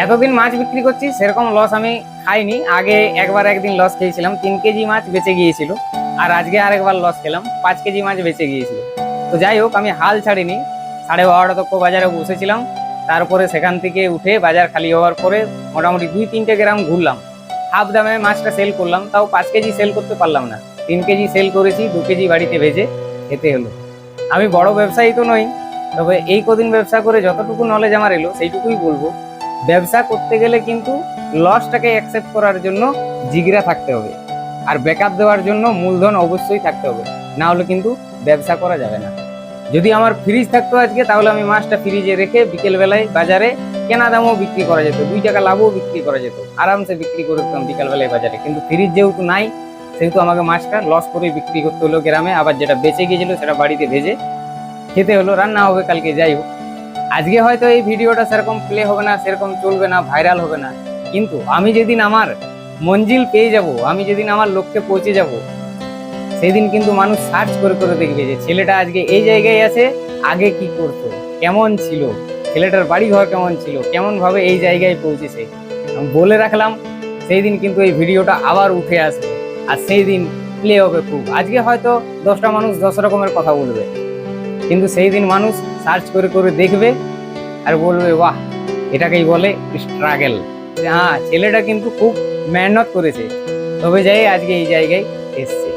এতদিন মাছ বিক্রি করছি, সেরকম লস আমি খাইনি। আগে একবার একদিন লস খেয়েছিলাম, তিন কেজি মাছ বেঁচে গিয়েছিল, আর আজকে আরেকবার লস খেলাম, পাঁচ কেজি মাছ বেঁচে গিয়েছিল। তো যাই হোক, আমি হাল ছাড়িনি। সাড়ে বারোটা তক্ষ বাজারে বসেছিলাম, তারপরে সেখান থেকে উঠে বাজার খালি হওয়ার পরে মোটামুটি দুই তিনটে গ্রাম ঘুরলাম। হাফ দামে মাছটা সেল করলাম, তাও পাঁচ কেজি সেল করতে পারলাম না। তিন কেজি সেল করেছি, দু কেজি বাড়িতে ভেজে খেতে হলো। আমি বড় ব্যবসায়ী তো নই, তবে এই কদিন ব্যবসা করে যতটুকু নলেজ আমার এলো, সেইটুকুই বলব। ব্যবসা করতে গেলে কিন্তু লসটাকে অ্যাকসেপ্ট করার জন্য জিগরা থাকতে হবে। আর ব্যাকআপ দেওয়ার জন্য মূলধন অবশ্যই থাকতে হবে। না হলে কিন্তু ব্যবসা করা যাবে না। যদি আমার ফ্রিজ থাকতো আজকে, তাহলে আমি মাছটা ফ্রিজে রেখে বিকেলবেলায় বাজারে কেনা দামও বিক্রি করা যেত। দুই টাকা লাভও বিক্রি করা যেত। আরামসে বিক্রি করে দিতাম বিকাল বাজারে। কিন্তু ফ্রিজ যেহেতু নাই, সেহেতু আমাকে মাছটা লস করে বিক্রি করতে হলো গ্রামে। আবার যেটা বেঁচে গিয়েছিল, সেটা বাড়িতে ভেজে খেতে হলো। রান্না হবে কালকে, যাই হোক। আজকে হয়তো এই ভিডিওটা সেরকম প্লে হবে না, সেরকম চলবে না ভাইরাল হবে না। কিন্তু আমি যেদিন আমার মঞ্জিল পেয়ে যাব, আমি যেদিন আমার লক্ষ্যে পৌঁছে যাব, সেদিন কিন্তু মানুষ সার্চ করে করে দেখবে যে ছেলেটা আজকে এই জায়গায় আছে, আগে কি করতো, কেমন ছিল, ছেলেটার বাড়ি ঘর কেমন ছিল কেমন ভাবে এই জায়গায় পৌঁছেছে। বলে রাখলাম সেই দিন কিন্তু এই ভিডিওটা আবার উঠে আসবে, আর সেই দিন প্লে হবে খুব। আজকে হয়তো দশটা মানুষ দশ রকমের কথা বলবে। কিন্তু সেই দিন মানুষ সার্চ করে করে দেখবে আর বলবে, বাহ, এটাকেই বলে স্ট্রাগেল হ্যাঁ ছেলেটা কিন্তু খুব মেহনত করেছে। তবে যাই আজকে এই জায়গায় এসছে।